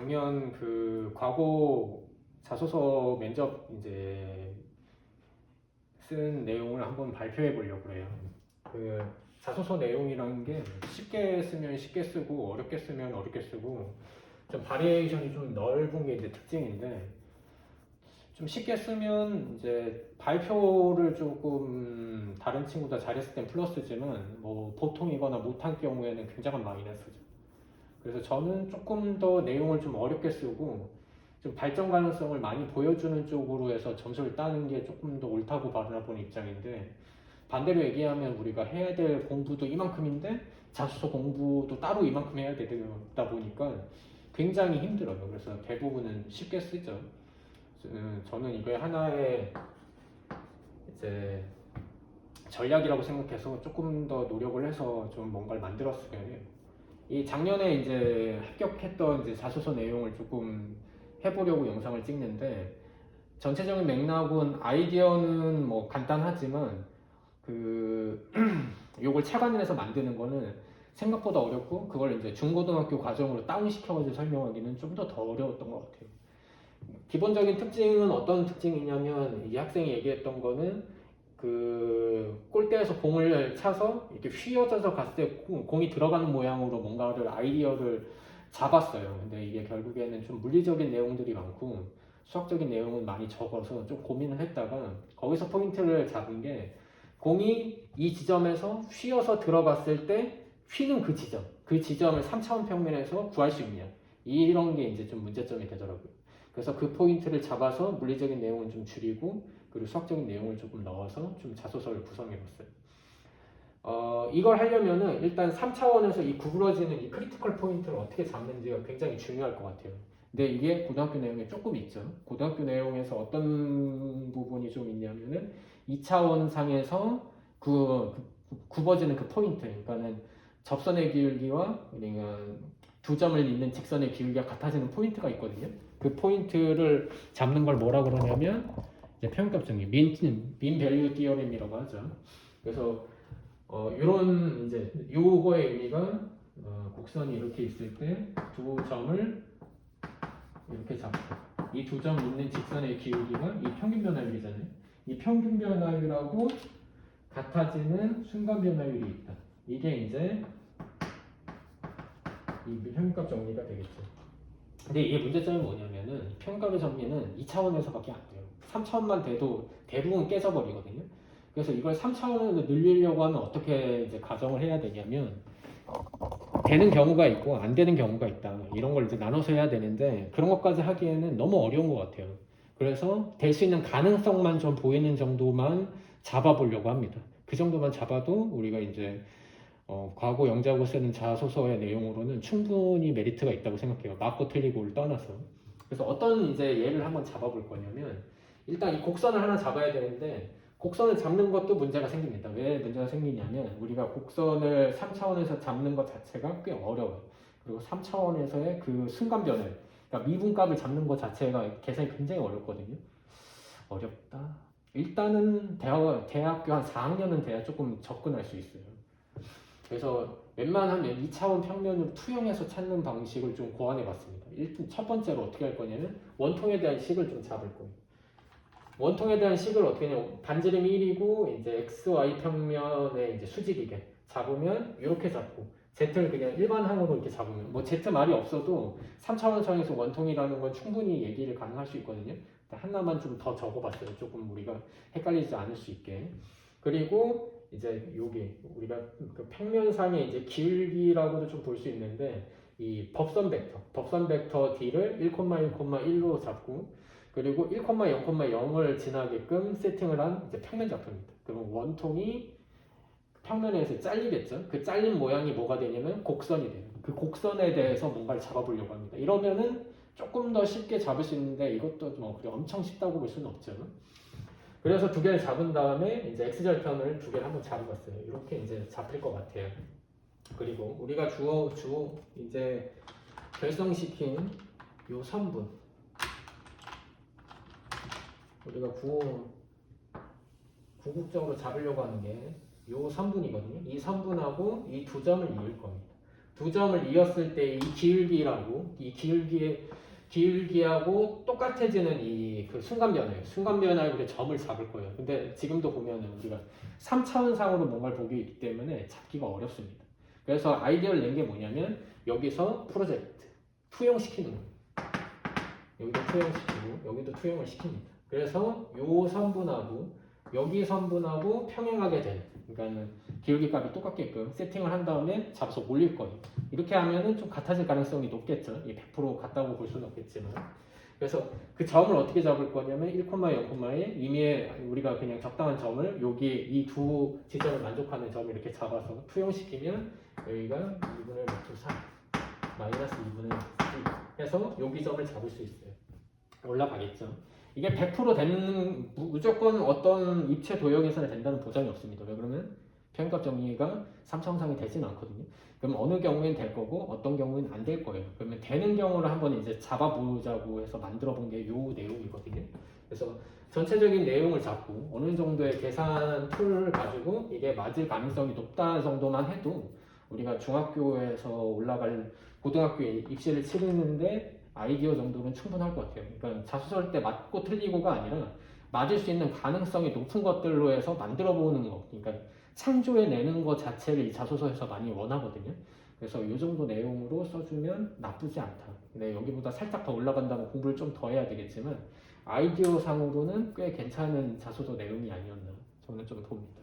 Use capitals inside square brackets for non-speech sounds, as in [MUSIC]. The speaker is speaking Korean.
작년 그 과거 자소서 면접 이제 쓴 내용을 한번 발표해 보려고 해요. 그 자소서 내용이라는 게 쉽게 쓰면 쉽게 쓰고 어렵게 쓰면 어렵게 쓰고 좀 바리에이션이 좀 넓은 게 이제 특징인데 좀 쉽게 쓰면 이제 발표를 조금 다른 친구보다 잘했을 땐 플러스지만 뭐 보통이거나 못한 경우에는 굉장한 마이너스죠. 그래서 저는 조금 더 내용을 좀 어렵게 쓰고 좀 발전 가능성을 많이 보여주는 쪽으로 해서 점수를 따는 게 조금 더 옳다고 바라보는 입장인데 반대로 얘기하면 우리가 해야 될 공부도 이만큼인데 자소서 공부도 따로 이만큼 해야 되다 보니까 굉장히 힘들어요. 그래서 대부분은 쉽게 쓰죠. 음, 저는 이걸 하나의 이제 전략이라고 생각해서 조금 더 노력을 해서 좀 뭔가를 만들었으면 해요. 이 작년에 이제 합격했던 이제 자소서 내용을 조금 해보려고 영상을 찍는데 전체적인 맥락은 아이디어는 뭐 간단하지만 그 [CLEARS THROAT] 요걸 차관해서 만드는 거는 생각보다 어렵고 그걸 이제 중고등학교 과정으로 다운시켜가지고 설명하기는 좀 더 더 어려웠던 것 같아요. 기본적인 특징은 어떤 특징이냐면 이 학생이 얘기했던 거는 그 골대에서 공을 차서 이렇게 휘어져서 갔을 때 공- 공이 들어가는 모양으로 뭔가를 아이디어를 잡았어요. 근데 이게 결국에는 좀 물리적인 내용들이 많고 수학적인 내용은 많이 적어서 좀 고민을 했다가 거기서 포인트를 잡은 게 공이 이 지점에서 휘어서 들어갔을 때 휘는 그 지점, 그 지점을 3차원 평면에서 구할 수 있냐 이런 게 이제 좀 문제점이 되더라고요. 그래서 그 포인트를 잡아서 물리적인 내용은 좀 줄이고 그리고 수학적인 내용을 조금 넣어서 좀 자소서를 구성해봤어요. 어, 이걸 하려면은 일단 3차원에서 이 구부러지는 이 크리티컬 포인트를 어떻게 잡는지가 굉장히 중요할 것 같아요. 근데 이게 고등학교 내용에 조금 있죠. 고등학교 내용에서 어떤 부분이 좀 있냐면은 2차원 상에서 그, 그 굽어지는 그 포인트, 그러니까는 접선의 기울기와 그러니까 두 점을 잇는 직선의 기울기가 같아지는 포인트가 있거든요. 그 포인트를 잡는 걸 뭐라 그러냐면 이제 평균값 정리, 민, 민 밸류 티어렘이라고 하죠. 그래서 어, 이런 이제 요거의 의미가 어, 곡선이 이렇게 있을 때 두 점을 이렇게 잡고 이 두 점 있는 직선의 기울기가 이 평균 변화율이잖아요. 이 평균 변화율하고 같아지는 순간 변화율이 있다. 이게 이제 이 평균값 정리가 되겠죠. 근데 이게 문제점이 뭐냐면은 평균값의 정리는 2차원에서밖에 안 돼요. 3차원만 돼도 대부분 깨져버리거든요. 그래서 이걸 3차원으로 늘리려고 하면 어떻게 이제 가정을 해야 되냐면 되는 경우가 있고 안 되는 경우가 있다. 이런 걸 이제 나눠서 해야 되는데 그런 것까지 하기에는 너무 어려운 것 같아요. 그래서 될 수 있는 가능성만 좀 보이는 정도만 잡아보려고 합니다. 그 정도만 잡아도 우리가 이제 어, 과거 영작으로 쓰는 자소서의 내용으로는 충분히 메리트가 있다고 생각해요. 맞고 틀리고를 떠나서. 그래서 어떤 이제 예를 한번 잡아볼 거냐면 일단 이 곡선을 하나 잡아야 되는데 곡선을 잡는 것도 문제가 생깁니다. 왜 문제가 생기냐면 우리가 곡선을 3차원에서 잡는 것 자체가 꽤 어려워요. 그리고 3차원에서의 그 순간 변화, 그러니까 미분값을 잡는 것 자체가 계산이 굉장히 어렵거든요. 어렵다. 일단은 대학, 대학교 한 4학년은 돼야 조금 접근할 수 있어요. 그래서 웬만하면 2차원 평면으로 투영해서 찾는 방식을 좀 고안해 봤습니다. 일단 첫 번째로 어떻게 할 거냐면 원통에 대한 식을 좀 잡을 거예요. 원통에 대한 식을 어떻게 하냐면 반지름이 1이고 이제 x, y 평면의 이제 수직이게 잡으면 이렇게 잡고 z를 그냥 일반 항으로 이렇게 잡으면 뭐 z 말이 없어도 3차원 상에서 원통이라는 건 충분히 얘기를 가능할 수 있거든요. 하나만 좀 더 적어봤어요. 조금 우리가 헷갈리지 않을 수 있게. 그리고 이제 여기 우리가 그 평면상의 이제 기울기라고도 좀 볼 수 있는데 이 법선 벡터, 법선 벡터 d를 1,1,1로 잡고 그리고 1,0,0,0을 지나게끔 세팅을 한 이제 평면 좌표입니다. 그럼 원통이 평면에서 잘리겠죠. 그 잘린 모양이 뭐가 되냐면 곡선이 돼요. 그 곡선에 대해서 뭔가를 잡아보려고 합니다. 이러면은 조금 더 쉽게 잡을 수 있는데 이것도 뭐 엄청 쉽다고 볼 수는 없죠. 그래서 두 개를 잡은 다음에 이제 x절편을 두 개를 한번 잡아봤어요. 이렇게 이제 잡힐 것 같아요. 그리고 우리가 주어 주 이제 결성시킨 요 선분 우리가 구 궁극적으로 잡으려고 하는 게요 선분이거든요. 이 선분하고 이 두 점을 이을 겁니다. 두 점을 이었을 때 이 기울기라고 이 기울기의 기울기하고 똑같아지는 이 그 순간 변화예요. 순간 변화에 우리 점을 잡을 거예요. 근데 지금도 보면은 우리가 3차원상으로 뭔가를 보기 때문에 잡기가 어렵습니다. 그래서 아이디어를 낸 게 뭐냐면 여기서 프로젝트 투영시키는 거예요. 여기도 투영시키고 여기도 투영을 시킵니다. 그래서 요 선분하고 여기 선분하고 평행하게 되는 그러니까 기울기 값이 똑같게끔 세팅을 한 다음에 잡아서 올릴 거예요. 이렇게 하면은 좀 같아질 가능성이 높겠죠. 이100% 같다고 볼 수는 없겠지만. 그래서 그 점을 어떻게 잡을 거냐면 1, 0에 이미 우리가 그냥 적당한 점을 여기 이 두 지점을 만족하는 점을 이렇게 잡아서 투영시키면 여기가 2분의 루트 3 마이너스 2분의 1 해서 여기 점을 잡을 수 있어요. 올라가겠죠. 이게 100% 되는 무- 무조건 어떤 입체 도형 에서는 된다는 보장이 없습니다. 왜 그러면 평값 정리가 삼성상이 되지는 않거든요. 그럼 어느 경우엔 될 거고 어떤 경우엔 안 될 거예요. 그러면 되는 경우를 한번 이제 잡아보자고 해서 만들어 본 게 요 내용이거든요. 그래서 전체적인 내용을 잡고 어느 정도의 계산 툴을 가지고 이게 맞을 가능성이 높다 정도만 해도 우리가 중학교에서 올라갈 고등학교에 입시를 치르는데 아이디어 정도는 충분할 것 같아요. 그러니까 자소서할 때 맞고 틀리고가 아니라 맞을 수 있는 가능성이 높은 것들로 해서 만들어 보는 거. 그러니까 창조해 내는 것 자체를 이 자소서에서 많이 원하거든요. 그래서 이 정도 내용으로 써주면 나쁘지 않다. 근데 여기보다 살짝 더 올라간다면 공부를 좀 더 해야 되겠지만 아이디어 상으로는 꽤 괜찮은 자소서 내용이 아니었나 저는 좀 봅니다.